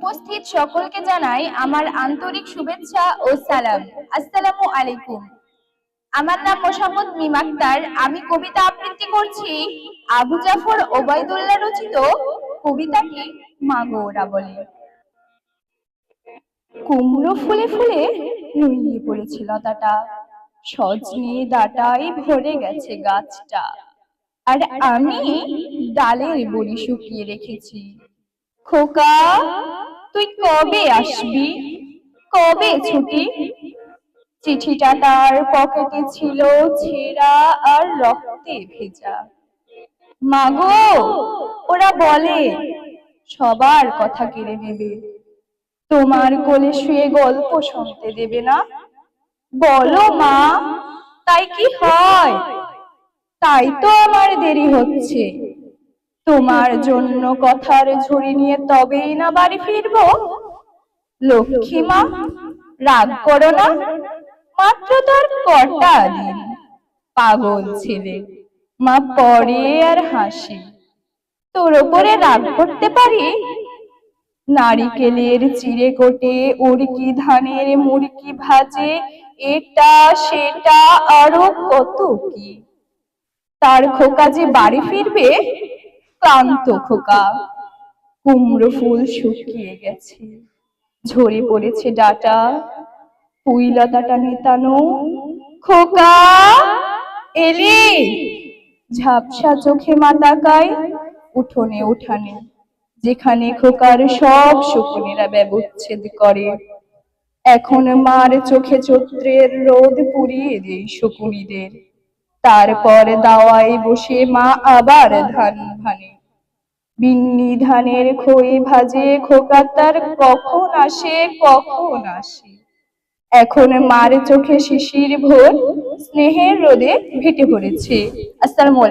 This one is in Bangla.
উপস্থিত সকলকে জানাই আমার আন্তরিক শুভেচ্ছা ও সালাম। আসসালামু আলাইকুম। আমার নাম মোসাম্মদ মিম আক্তার। আমি কবিতা আবৃত্তি করছি আবু জাফর ওবায়দুল্লাহ রচিত কবিতাটি মাগো ওরা বলে। কুমড়ো ফুলে ফুলে নুইয়ে পড়েছে লতাটা। সজনে ডাটায় ভরে গেছে গাছটা। আর আমি ডালের বড়ি শুকিয়ে রেখেছি। খোকা তুই কবে আসবি? কবে ছুটি? চিঠিটা তার পকেটে ছিল ছেঁড়া আর রক্তে ভেজা। মাগো, ওরা বলে, সবার কথা কেড়ে নেবে। তোমার কোলে শুয়ে গল্প শুনতে দেবে না? বলো মা, তাই কি হয়? তাই তো আমার দেরি হচ্ছে। তোমার জন্য কথার ঝুড়ি নিয়ে তবেই না বাড়ি ফিরবো? লক্ষ্মী মা, রাগ করো না। মাত্র তোর কটা দিন। পাগল ছেলে, মা পড়ে আর হাসি। তোর ওপরে রাগ করতে পারি? নারিকেলের চিড়ে কোটে উড়কি ধানের মুড়কি ভাজে, এটা, সেটা, আরও কত কি? তার খোকা যে বাড়ি ফিরবে ক্লান্ত খোকা। কুমড়ো ফুল শুকিয়ে গেছে। ঝরে পড়েছে ডাটা। পুইলতাটা নেতানো। খোকা এলি। ঝাপসা চোখে মা তাকায় উঠোনে উঠানে। যেখানে খোকার সব শকুনেরা ব্যবচ্ছেদ করে। এখন মার চোখে চৈত্রের রোদ পুড়িয়ে দেয় শকুনিদের। তারপর দাওয়ায় বসে মা আবার ধান ভানে। বিন্নি ধানের খই ভাজে, খোকা তার কখন আসে কখন আসে। এখন মার চোখে শিশির ভোর, স্নেহের রোদে ভেটে পড়েছে। আসসালামু আলাইকুম।